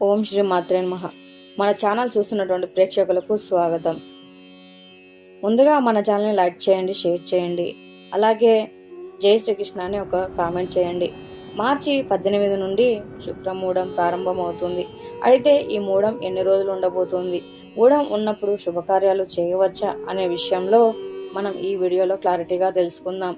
ఓం శ్రీ మాత్రే మహ మన ఛానల్ చూస్తున్నటువంటి ప్రేక్షకులకు స్వాగతం. ముందుగా మన ఛానల్ని లైక్ చేయండి షేర్ చేయండి. అలాగే జై శ్రీకృష్ణ అని ఒక కామెంట్ చేయండి. మార్చి పద్దెనిమిది నుండి శుక్రమూఢం ప్రారంభమవుతుంది. అయితే ఈ మూఢం ఎన్ని రోజులు ఉండబోతుంది? మూఢం ఉన్నప్పుడు శుభకార్యాలు చేయవచ్చా అనే విషయంలో మనం ఈ వీడియోలో క్లారిటీగా తెలుసుకుందాం.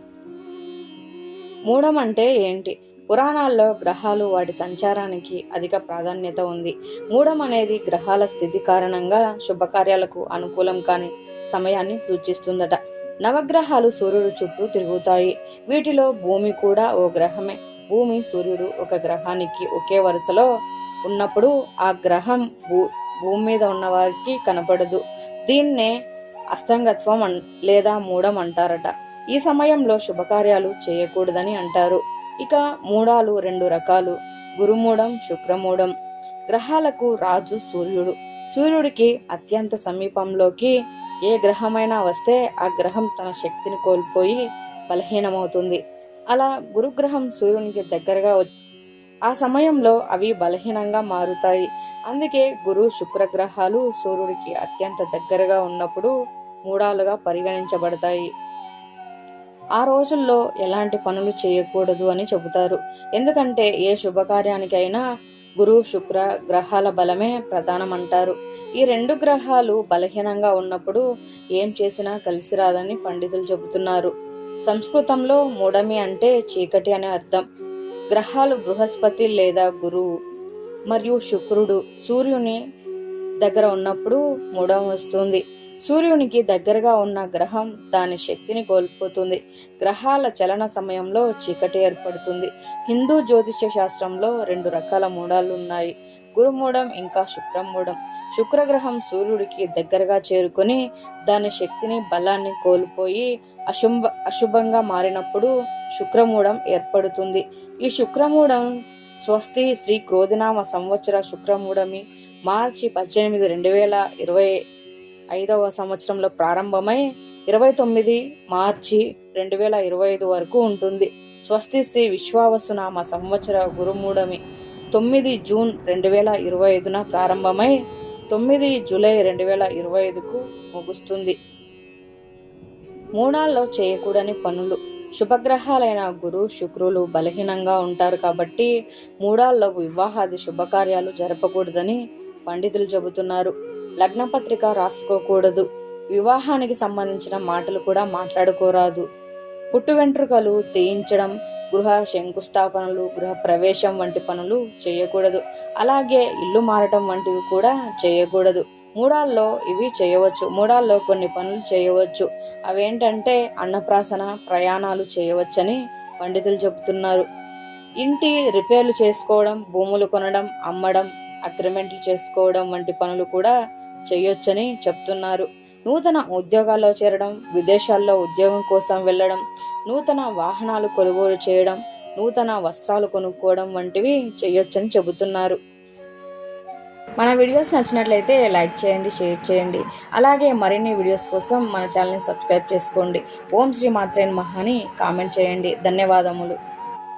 మూఢం అంటే ఏంటి? పురాణాల్లో గ్రహాలు వాటి సంచారానికి అధిక ప్రాధాన్యత ఉంది. మూడం అనేది గ్రహాల స్థితి కారణంగా శుభకార్యాలకు అనుకూలం కాని సమయాన్ని సూచిస్తుందట. నవగ్రహాలు సూర్యుడు చుట్టూ తిరుగుతాయి. వీటిలో భూమి కూడా ఓ గ్రహమే. భూమి సూర్యుడు ఒక గ్రహానికి ఒకే వరుసలో ఉన్నప్పుడు ఆ గ్రహం భూ భూమి మీద ఉన్న వారికి కనపడదు. దీన్నే అస్తంగత్వం లేదా మూడం అంటారట. ఈ సమయంలో శుభకార్యాలు చేయకూడదని అంటారు. ఇక మూడాలు రెండు రకాలు. గురుమూఢం శుక్రమూఢం. గ్రహాలకు రాజు సూర్యుడు. సూర్యుడికి అత్యంత సమీపంలోకి ఏ గ్రహమైనా వస్తే ఆ గ్రహం తన శక్తిని కోల్పోయి బలహీనమవుతుంది. అలా గురుగ్రహం సూర్యునికి దగ్గరగా వచ్చి ఆ సమయంలో అవి బలహీనంగా మారుతాయి. అందుకే గురు శుక్ర గ్రహాలు సూర్యుడికి అత్యంత దగ్గరగా ఉన్నప్పుడు మూడాలుగా పరిగణించబడతాయి. ఆ రోజుల్లో ఎలాంటి పనులు చేయకూడదు అని చెబుతారు. ఎందుకంటే ఏ శుభకార్యానికైనా గురు శుక్ర గ్రహాల బలమే ప్రధానమంటారు. ఈ రెండు గ్రహాలు బలహీనంగా ఉన్నప్పుడు ఏం చేసినా కలిసి రాదని పండితులు చెబుతున్నారు. సంస్కృతంలో మూడమి అంటే చీకటి అనే అర్థం. గ్రహాలు బృహస్పతి లేదా గురువు మరియు శుక్రుడు సూర్యుని దగ్గర ఉన్నప్పుడు మూడం వస్తుంది. సూర్యునికి దగ్గరగా ఉన్న గ్రహం దాని శక్తిని కోల్పోతుంది. గ్రహాల చలన సమయంలో చీకటి ఏర్పడుతుంది. హిందూ జ్యోతిష్య శాస్త్రంలో రెండు రకాల మూడాలు ఉన్నాయి. గురుమూఢం ఇంకా శుక్రమూఢం. శుక్రగ్రహం సూర్యుడికి దగ్గరగా చేరుకొని దాని శక్తిని బలాన్ని కోల్పోయి అశుభ అశుభంగా మారినప్పుడు శుక్రమూఢం ఏర్పడుతుంది. ఈ శుక్రమూఢం స్వస్తి శ్రీ క్రోధినామ సంవత్సర శుక్రమూఢమి మార్చి పద్దెనిమిది రెండు వేల ఇరవై ఐదవ సంవత్సరంలో ప్రారంభమై ఇరవై తొమ్మిది మార్చి రెండు వేల ఇరవై ఐదు వరకు ఉంటుంది. స్వస్తి శ్రీ విశ్వావసునామ సంవత్సర గురుమూడమి తొమ్మిది జూన్ రెండు వేల ఇరవై ఐదున ప్రారంభమై తొమ్మిది జూలై రెండు వేల ఇరవై ఐదుకు ముగుస్తుంది. మూడాల్లో చేయకూడని పనులు. శుభగ్రహాలైన గురు శుక్రులు బలహీనంగా ఉంటారు కాబట్టి మూడాల్లో వివాహాది శుభకార్యాలు జరపకూడదని పండితులు చెబుతున్నారు. లగ్నపత్రిక రాసుకోకూడదు. వివాహానికి సంబంధించిన మాటలు కూడా మాట్లాడుకోరాదు. పుట్టు వెంట్రుకలు తీయించడం గృహ శంకుస్థాపనలు గృహ ప్రవేశం వంటి పనులు చేయకూడదు. అలాగే ఇల్లు మారటం వంటివి కూడా చేయకూడదు. మూడాల్లో ఇవి చేయవచ్చు. మూడాల్లో కొన్ని పనులు చేయవచ్చు. అవేంటంటే అన్నప్రాసన ప్రయాణాలు చేయవచ్చని పండితులు చెబుతున్నారు. ఇంటి రిపేర్లు చేసుకోవడం భూములు కొనడం అమ్మడం అగ్రిమెంట్లు చేసుకోవడం వంటి పనులు కూడా చేయొచ్చని చెప్తున్నారు. నూతన ఉద్యోగాల్లో చేరడం విదేశాల్లో ఉద్యోగం కోసం వెళ్ళడం నూతన వాహనాలు కొనుగోలు చేయడం నూతన వస్త్రాలు కొనుక్కోవడం వంటివి చేయొచ్చని చెబుతున్నారు. మన వీడియోస్ నచ్చినట్లయితే లైక్ చేయండి షేర్ చేయండి. అలాగే మరిన్ని వీడియోస్ కోసం మన ఛానల్ని సబ్స్క్రైబ్ చేసుకోండి. ఓం శ్రీ మాత్రేన్ మహాని కామెంట్ చేయండి. ధన్యవాదములు.